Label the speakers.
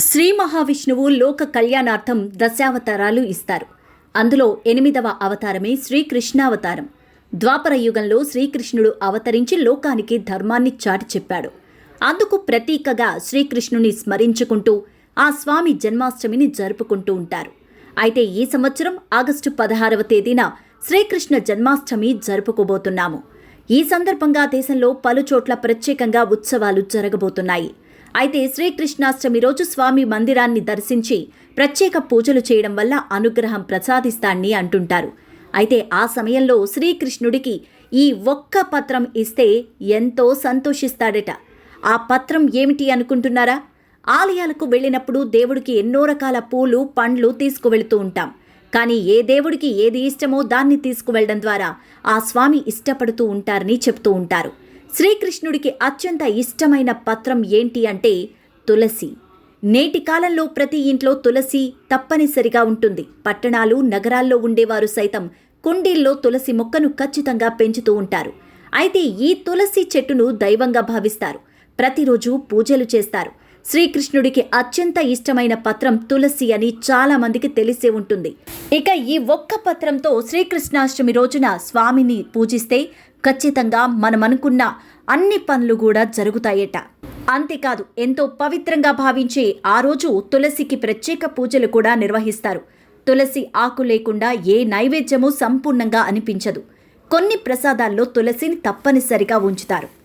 Speaker 1: శ్రీ మహావిష్ణువు లోక కళ్యాణార్థం దశావతారాలు ఇస్తారు. అందులో ఎనిమిదవ అవతారమే శ్రీకృష్ణావతారం. ద్వాపర యుగంలో శ్రీకృష్ణుడు అవతరించి లోకానికి ధర్మాన్ని చాటి చెప్పాడు. అందుకు ప్రతీకగా శ్రీకృష్ణుని స్మరించుకుంటూ ఆ స్వామి జన్మాష్టమిని జరుపుకుంటూ ఉంటారు. అయితే ఈ సంవత్సరం ఆగస్టు పదహారవ తేదీన శ్రీకృష్ణ జన్మాష్టమి జరుపుకోబోతున్నాము. ఈ సందర్భంగా దేశంలో పలుచోట్ల ప్రత్యేకంగా ఉత్సవాలు జరగబోతున్నాయి. అయితే శ్రీకృష్ణాష్టమి రోజు స్వామి మందిరాన్ని దర్శించి ప్రత్యేక పూజలు చేయడం వల్ల అనుగ్రహం ప్రసాదిస్తాన్ని అంటుంటారు. అయితే ఆ సమయంలో శ్రీకృష్ణుడికి ఈ ఒక్క పత్రం ఇస్తే ఎంతో సంతోషిస్తాడట. ఆ పత్రం ఏమిటి అనుకుంటున్నారా? ఆలయాలకు వెళ్ళినప్పుడు దేవుడికి ఎన్నో రకాల పూలు పండ్లు తీసుకువెళుతూ ఉంటాం. కానీ ఏ దేవుడికి ఏది ఇష్టమో దాన్ని తీసుకువెళ్ళడం ద్వారా ఆ స్వామి ఇష్టపడుతూ ఉంటారని చెప్తూ ఉంటారు. శ్రీకృష్ణుడికి అత్యంత ఇష్టమైన పత్రం ఏంటి అంటే తులసి. నేటి కాలంలో ప్రతి ఇంట్లో తులసి తప్పనిసరిగా ఉంటుంది. పట్టణాలు నగరాల్లో ఉండేవారు సైతం కుండీల్లో తులసి మొక్కను ఖచ్చితంగా పెంచుతూ ఉంటారు. అయితే ఈ తులసి చెట్టును దైవంగా భావిస్తారు. ప్రతిరోజు పూజలు చేస్తారు. శ్రీకృష్ణుడికి అత్యంత ఇష్టమైన పత్రం తులసి అని చాలా మందికి తెలిసే ఉంటుంది. ఇక ఈ ఒక్క పత్రంతో శ్రీకృష్ణాష్టమి రోజున స్వామిని పూజిస్తే ఖచ్చితంగా మనం అనుకున్న అన్ని పనులు కూడా జరుగుతాయట. అంతేకాదు ఎంతో పవిత్రంగా భావించే ఆ రోజు తులసికి ప్రత్యేక పూజలు కూడా నిర్వహిస్తారు. తులసి ఆకు లేకుండా ఏ నైవేద్యము సంపూర్ణంగా అనిపించదు. కొన్ని ప్రసాదాల్లో తులసిని తప్పనిసరిగా ఉంచుతారు.